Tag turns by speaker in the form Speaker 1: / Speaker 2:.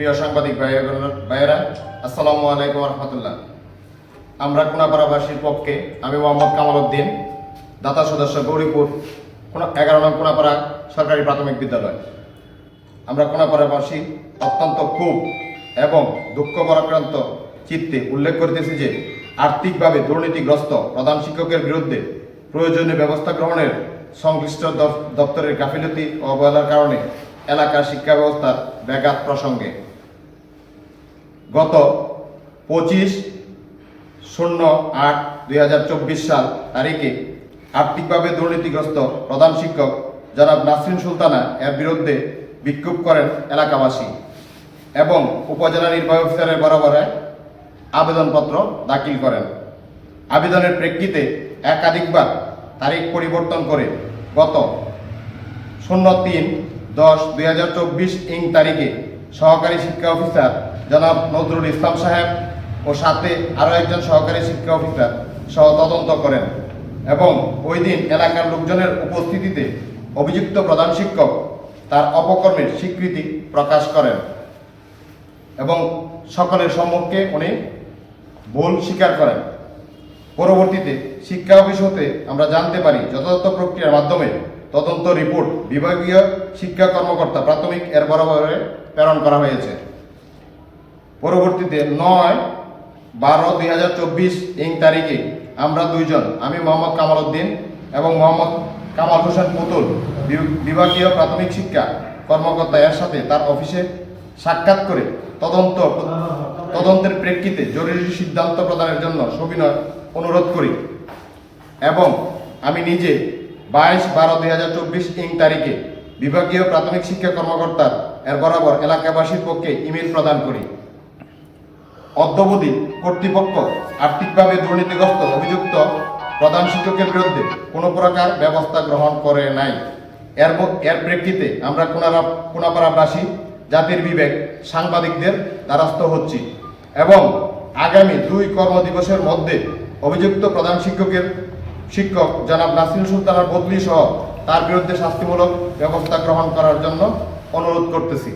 Speaker 1: প্রিয় সাংবাদিক ভাই- ভাইয়েরা, আসসালামু আলাইকুম রহমতুল্লাহ আমরা কোনাপাড়াবাসীর পক্ষে, আমি মোহাম্মদ কামাল উদ্দিন, দাতা সদস্য গৌরীপুর, কোন এগারো নং কোনাপাড়া সরকারি প্রাথমিক বিদ্যালয়। আমরা কোনাপাড়াবাসী অত্যন্ত খুব এবং দুঃখ পরাক্রান্ত চিত্তে উল্লেখ করতেছি যে, আর্থিকভাবে দুর্নীতিগ্রস্ত প্রধান শিক্ষকের বিরুদ্ধে প্রয়োজনীয় ব্যবস্থা গ্রহণের সংশ্লিষ্ট দপ্তরের গাফিলতি অবহেলার কারণে এলাকার শিক্ষা ব্যবস্থার ব্যাঘাত প্রসঙ্গে গত পঁচিশ শূন্য আট দুই সাল তারিখে আর্থিকভাবে দুর্নীতিগ্রস্ত প্রধান শিক্ষক জনাব নাসরিন সুলতানা এর বিরুদ্ধে বিক্ষোভ করেন এলাকাবাসী এবং উপজেলা নির্বাহী অফিসারের বরাবরে আবেদনপত্র দাখিল করেন। আবেদনের প্রেক্ষিতে একাধিকবার তারিখ পরিবর্তন করে গত শূন্য তিন দশ দুই ইং তারিখে সহকারী শিক্ষা অফিসার জনাব নজরুল ইসলাম সাহেব ও সাথে আরও একজন সহকারী শিক্ষা অফিসার সহ তদন্ত করেন এবং ওই দিন এলাকার লোকজনের উপস্থিতিতে অভিযুক্ত প্রধান শিক্ষক তার অপকর্মের স্বীকৃতি প্রকাশ করেন এবং সকলের সম্মুখে উনি ভুল স্বীকার করেন। পরবর্তীতে শিক্ষা অফিস হতে আমরা জানতে পারি, যথাযথ প্রক্রিয়ার মাধ্যমে তদন্ত রিপোর্ট বিভাগীয় শিক্ষা কর্মকর্তা প্রাথমিক এর বরাবরে প্রেরণ করা হয়েছে। পরবর্তীতে নয় বারো দুই হাজার চব্বিশ ইং তারিখে আমরা দুইজন, আমি মোহাম্মদ কামাল উদ্দিন এবং মোহাম্মদ কামাল হোসেন পুতুল বিভাগীয় প্রাথমিক শিক্ষা কর্মকর্তা এর সাথে তার অফিসে সাক্ষাৎ করে তদন্ত তদন্তের প্রেক্ষিতে জরুরি সিদ্ধান্ত প্রদানের জন্য সবিনয় অনুরোধ করি এবং আমি নিজে বাইশ বারো দুই হাজার চব্বিশ ইং তারিখে বিভাগীয় প্রাথমিক শিক্ষা কর্মকর্তার এর বরাবর এলাকাবাসীর পক্ষে ইমেল প্রদান করি। অদ্যবধি কর্তৃপক্ষ আর্থিকভাবে দুর্নীতিগ্রস্ত অভিযুক্ত প্রধান শিক্ষকের বিরুদ্ধে কোনো প্রকার ব্যবস্থা গ্রহণ করে নাই। এর এর প্রেক্ষিতে আমরা কোনারা কোনাপাড়াবাসী, জাতির বিবেক, সাংবাদিকদের দ্বারস্থ হচ্ছি এবং আগামী দুই কর্মদিবসের মধ্যে অভিযুক্ত প্রধান শিক্ষকের শিক্ষক জনাব নাসির সুলতানার বদলি সহ তার বিরুদ্ধে শাস্তিমূলক ব্যবস্থা গ্রহণ করার জন্য অনুরোধ করতেছি।